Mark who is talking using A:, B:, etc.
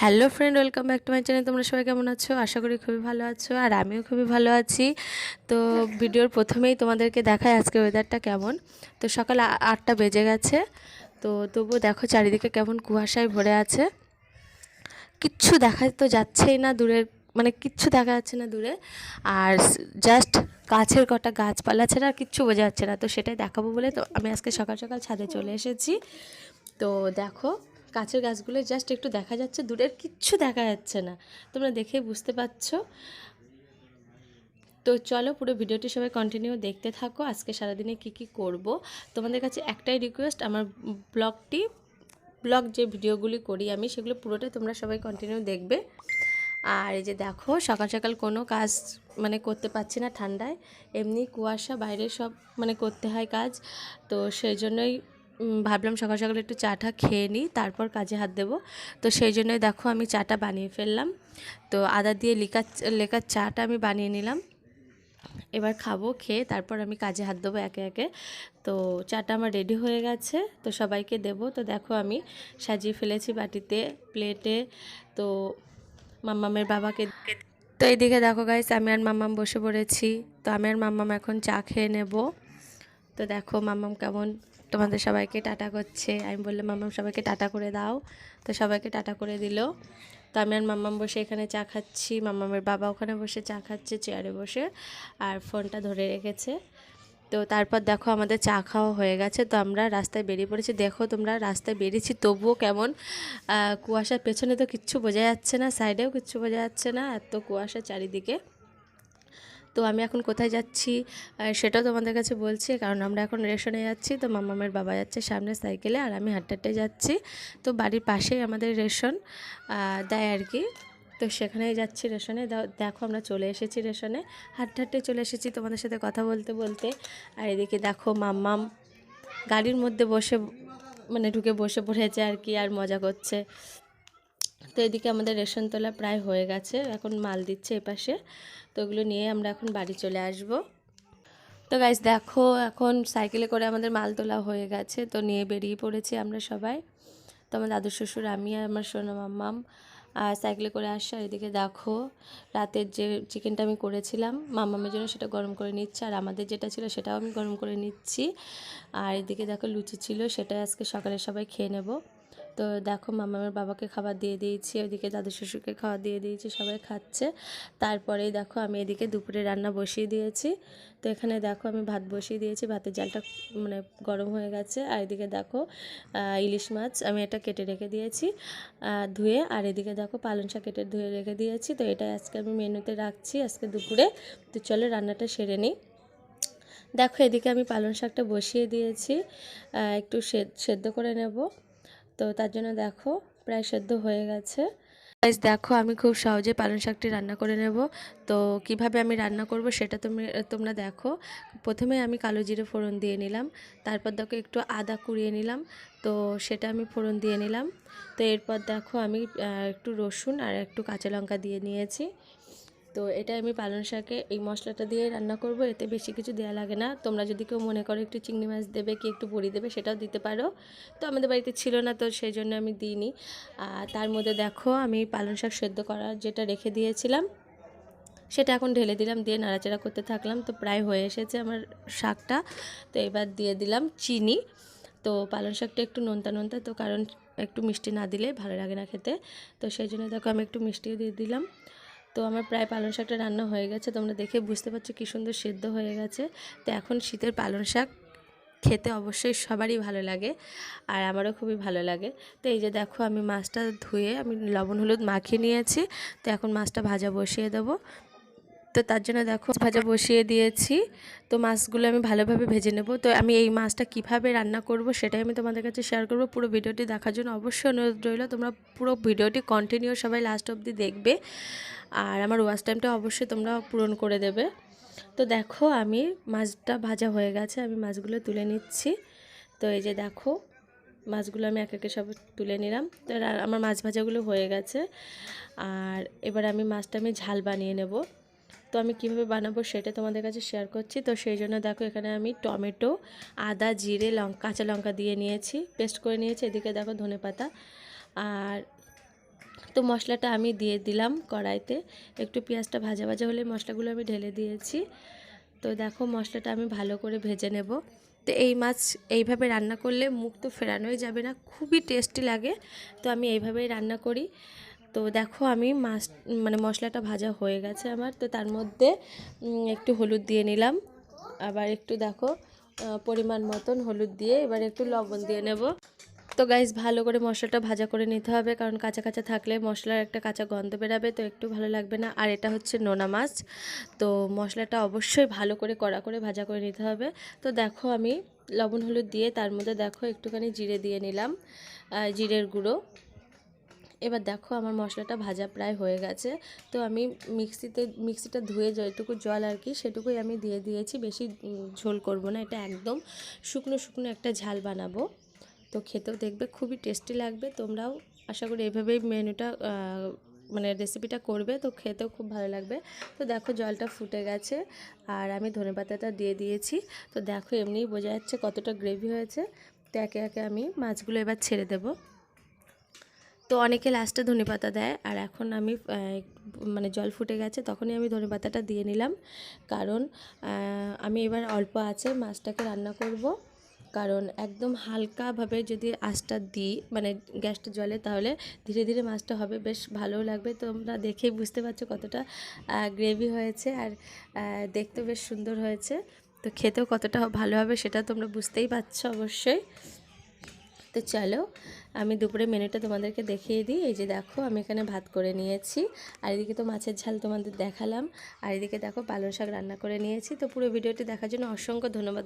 A: Hello friend, welcome back to my channel. তোমরা সবাই কেমন আছো? আশা করি খুবই ভালো আছো, আর আমিও খুবই ভালো আছি। তো ভিডিওর প্রথমেই তোমাদেরকে দেখায় আজকে ওয়েদারটা কেমন। তো সকাল আটটা বেজে গেছে, তো তবুও দেখো চারিদিকে কেমন কুয়াশায় ভরে আছে। কিচ্ছু দেখা তো যাচ্ছেই না দূরের মানে কিচ্ছু দেখা যাচ্ছে না দূরে। আর জাস্ট গাছের কটা গাছপালা ছাড়া আর কিচ্ছু বোঝা যাচ্ছে না। তো সেটাই দেখাবো বলে তো আমি আজকে সকাল সকাল ছাদে চলে এসেছি। তো দেখো কাছের গাছগুলো জাস্ট একটু দেখা যাচ্ছে, দূরের কিচ্ছু দেখা যাচ্ছে না। তোমরা দেখে বুঝতে পারছ। তো চলো পুরো ভিডিওটি সবাই কন্টিনিউ দেখতে থাকো। আজকে সারাদিনে কি কি করব? তোমাদের কাছে একটাই রিকোয়েস্ট আমার ব্লগটি ব্লগ যে ভিডিওগুলি করি আমি, সেগুলো পুরোটাই তোমরা সবাই কন্টিনিউ দেখবে। আর এই যে দেখো, সকাল সকাল কোনো কাজ মানে করতে পারছি না ঠান্ডায়। এমনি কুয়াশা বাইরে সব মানে করতে হয় কাজ। তো সেই জন্যই ভাবলাম সকাল সকাল একটু চাটা খেয়ে নিই, তারপর কাজে হাত দেবো। তো সেই জন্যই দেখো আমি চাটা বানিয়ে ফেললাম। তো আদা দিয়ে লিকার লেখার চাটা আমি বানিয়ে নিলাম। এবার খাব, খেয়ে তারপর আমি কাজে হাত দেবো একে একে। তো চাটা আমার রেডি হয়ে গেছে, তো সবাইকে দেবো। তো দেখো আমি সাজিয়ে ফেলেছি বাটিতে, প্লেটে। তো মাম্মামের বাবাকে তো এইদিকে দেখো গাইস আমি আর মাম্মাম বসে পড়েছি। তো আমি আর মাম্মাম এখন চা খেয়ে নেব। তো দেখো মাম্মাম কেমন তোমাদের সবাইকে টাটা করছে। আমি বললাম, মাম্মাম, সবাইকে টাটা করে দাও। তো সবাইকে টাটা করে দিল। তো আমি আর মাম্মাম বসে এখানে চা খাচ্ছি। মাম্মামের বাবা ওখানে বসে চা খাচ্ছে, চেয়ারে বসে, আর ফোনটা ধরে রেখেছে। তো তারপর দেখো আমাদের চা খাওয়া হয়ে গেছে। তো আমরা রাস্তায় বেরিয়ে পড়েছি। দেখো তোমরা রাস্তায় বেরিয়েছি, তবুও কেমন কুয়াশার পেছনে তো কিচ্ছু বোঝা যাচ্ছে না সাইডেও কিচ্ছু বোঝা যাচ্ছে না। এত কুয়াশা চারিদিকে। তো আমি এখন কোথায় যাচ্ছি? সেটাও তোমাদের কাছে বলছি, কারণ আমরা এখন রেশনে যাচ্ছি, তো মামামের বাবা যাচ্ছে সামনে সাইকেলে আর আমি হাঁটতে যাচ্ছি। তো বাড়ির পাশেই আমাদের রেশন দেয় আর কি। তো সেখানেই যাচ্ছি রেশনে। দেখো আমরা চলে এসেছি রেশনে। হাঁটতে হাঁটতে চলে এসেছি তোমাদের সাথে কথা বলতে বলতে। আর এদিকে দেখো মাম্মাম গাড়ির মধ্যে বসে মানে ঢুকে বসে পড়েছে আর কি, আর মজা করছে। তো এদিকে আমাদের রেশন তোলা প্রায় হয়ে গেছে, এখন মাল দিচ্ছে এপাশে। তো ওগুলো নিয়ে আমরা এখন বাড়ি চলে আসব। তো গাইজ দেখো, এখন সাইকেলে করে আমাদের মাল তোলা হয়ে গেছে, তো নিয়ে বেরিয়ে পড়েছি আমরা সবাই। তো আমার দাদু শ্বশুর, আমি আর আমার সোনা মাম্মাম, আর সাইকেলে করে আসছে আর এদিকে দেখো, রাতের যে চিকেনটা আমি করেছিলাম, মাম্মামের জন্য সেটা গরম করে নিচ্ছে, আর আমাদের যেটা ছিল সেটাও আমি গরম করে নিচ্ছি। আর এদিকে দেখো লুচি ছিল, সেটা আজকে সকালে সবাই খেয়ে নেব। তো দেখো মামামের বাবাকে খাবার দিয়ে দিয়েছি ওদিকে দাদু শ্বশুরকে খাবার দিয়ে দিয়েছি, সবাই খাচ্ছে। তারপরেই দেখো আমি এদিকে দুপুরে রান্না বসিয়ে দিয়েছি। তো এখানে দেখো আমি ভাত বসিয়ে দিয়েছি, ভাতের জালটা মানে গরম হয়ে গেছে। আর এদিকে দেখো ইলিশ মাছ আমি এটা কেটে রেখে দিয়েছি ধুয়ে। আর এদিকে দেখো পালং শাক কেটে ধুয়ে রেখে দিয়েছি। তো এটা আজকে আমি মেনুতে রাখছি আজকে দুপুরে। তো চলো রান্নাটা সেরে নিই। দেখো এদিকে আমি পালং শাকটা বসিয়ে দিয়েছি একটু সেদ্ধ করে নেব। তো তার জন্য দেখো প্রায় সেদ্ধ হয়ে গেছে। Guys, দেখো আমি খুব সহজে পালং শাকটি রান্না করে নেব। তো কীভাবে আমি রান্না করব সেটা তুমি তোমরা দেখো। প্রথমে আমি কালো জিরে ফোড়ন দিয়ে নিলাম তারপর দেখো একটু আদা কুড়িয়ে নিলাম তো সেটা আমি ফোড়ন দিয়ে নিলাম। তো এরপর দেখো আমি একটু রসুন আর একটু কাঁচা লঙ্কা দিয়ে নিয়েছি। তো এটা আমি পালং শাকে এই মশলাটা দিয়ে রান্না করব, এতে বেশি কিছু দেওয়া লাগে না। তোমরা যদি কেউ মনে করো একটু চিংড়ি মাছ দেবে কি একটু বড়ি দেবে সেটাও দিতে পারো। তো আমাদের বাড়িতে ছিল না তো সেই জন্য আমি দিইনি। আর তার মধ্যে দেখো আমি পালং শাক সেদ্ধ করার যেটা রেখে দিয়েছিলাম, সেটা এখন ঢেলে দিলাম, দিয়ে নাড়াচাড়া করতে থাকলাম। তো প্রায় হয়ে এসেছে আমার শাকটা। তো এবার দিয়ে দিলাম চিনি। তো পালং শাকটা একটু নোনতা নোনতা, তো কারণ একটু মিষ্টি না দিলে ভালো লাগে না খেতে। তো সেই জন্য দেখো আমি একটু মিষ্টিও দিয়ে দিলাম। তো আমার প্রায় পালং শাকটা রান্না হয়ে গেছে, তোমরা দেখে বুঝতে পারছ কী সুন্দর সেদ্ধ হয়ে গেছে। তো এখন শীতের পালং শাক খেতে অবশ্যই সবারই ভালো লাগে আর আমারও খুবই ভালো লাগে। তো এই যে দেখো আমি মাছটা ধুয়ে আমি লবণ, হলুদ মাখিয়ে নিয়েছি, তো এখন মাছটা ভাজা বসিয়ে দেবো। তো তার জন্য দেখো ভাজা বসিয়ে দিয়েছি। তো মাছগুলো আমি ভালোভাবে ভেজে নেব। তো আমি এই মাছটা কীভাবে রান্না করব সেটাই আমি তোমাদের কাছে শেয়ার করব। পুরো ভিডিওটি দেখার জন্য অবশ্যই অনুরোধ রইল। তোমরা পুরো ভিডিওটি কন্টিনিউ সবাই লাস্ট অবধি দেখবে। আর আমার ওয়াচ টাইমটা অবশ্যই তোমরা পূরণ করে দেবে। তো দেখো আমি মাছটা ভাজা হয়ে গেছে, আমি মাছগুলো তুলে নিচ্ছি। তো এই যে দেখো মাছগুলো আমি এক একে সব তুলে নিলাম। তো আমার মাছ ভাজাগুলো হয়ে গেছে। আর এবার আমি মাছটা আমি ঝাল বানিয়ে নেব। তো আমি কীভাবে বানাবো সেটা তোমাদের কাছে শেয়ার করছি। তো সেই জন্য দেখো এখানে আমি টমেটো, আদা, জিরে লঙ্কা কাঁচা লঙ্কা দিয়ে নিয়েছি পেস্ট করে নিয়েছি। এদিকে দেখো ধনে পাতা। আর তো মশলাটা আমি দিয়ে দিলাম কড়াইতে। একটু পেঁয়াজটা ভাজা ভাজা হলে মশলাগুলো আমি ঢেলে দিয়েছি। তো দেখো মশলাটা আমি ভালো করে ভেজে নেব। তো এই মাছ এইভাবে রান্না করলে মুখ তো ফেরানোই যাবে না, খুবই টেস্টি লাগে। তো আমি এইভাবেই রান্না করি। তো দেখো আমি মাছ মানে মশলাটা ভাজা হয়ে গেছে আমার, তো তার মধ্যে একটু হলুদ দিয়ে নিলাম। আবার একটু দেখো পরিমাণ মতন হলুদ দিয়ে এবার একটু লবণ দিয়ে নেব। তো গাইজ ভালো করে মশলাটা ভাজা করে নিতে হবে, কারণ কাঁচা কাঁচা থাকলে মশলার একটা কাঁচা গন্ধ বেরাবে, তো একটু ভালো লাগবে না। আর এটা হচ্ছে নোনা মাছ, তো মশলাটা অবশ্যই ভালো করে কড়া করে ভাজা করে নিতে হবে। তো দেখো আমি লবণ হলুদ দিয়ে তার মধ্যে দেখো একটুখানি জিরে দিয়ে নিলাম জিরের গুঁড়ো। এবার দেখো আমার মশলাটা ভাজা প্রায় হয়ে গেছে। তো আমি মিক্সিতে, মিক্সিটা ধুয়ে যেটুকু জল আর কি সেটুকুই আমি দিয়ে দিয়েছি। বেশি ঝোল করব না, এটা একদম শুকনো শুকনো একটা ঝাল বানাবো। তো খেতেও দেখবে খুবই টেস্টি লাগবে, তোমরাও আশা করি এভাবেই মেনুটা মানে রেসিপিটা করবে, তো খেতেও খুব ভালো লাগবে। তো দেখো জলটা ফুটে গেছে আর আমি ধনেপাতাটা দিয়ে দিয়েছি। তো দেখো এমনিই বোঝা যাচ্ছে কতটা গ্রেভি হয়েছে। তো একে একে আমি মাছগুলো এবার ছেড়ে দেবো। তো অনেকে লাস্টে ধনেপাতা দেয়। আর এখন আমি মানে জল ফুটে গেছে তখনই আমি ধনেপাতাটা দিয়ে নিলাম। কারণ আমি এবার অল্প আছে মাছটাকে রান্না করব। কারণ একদম হালকাভাবে যদি আঁচটা দিই মানে গ্যাসটা জলে তাহলে ধীরে ধীরে মাছটা হবে বেশ ভালোও লাগবে। তোমরা দেখেই বুঝতে পারছ কতটা গ্রেভি হয়েছে আর আহ, দেখতেও বেশ সুন্দর হয়েছে। তো খেতেও কতটা ভালো হবে সেটা তোমরা বুঝতেই পারছ অবশ্যই। তো চলো আমি দুপুরে মেনুটা তোমাদেরকে দেখিয়ে দিই। এই যে দেখো, আমি এখানে ভাত করে নিয়েছি। আর এদিকে তো মাছের ঝাল তোমাদের দেখালাম। আর এদিকে দেখো, পালং শাক রান্না করে নিয়েছি। তো পুরো ভিডিওটি দেখার জন্য অসংখ্য ধন্যবাদ।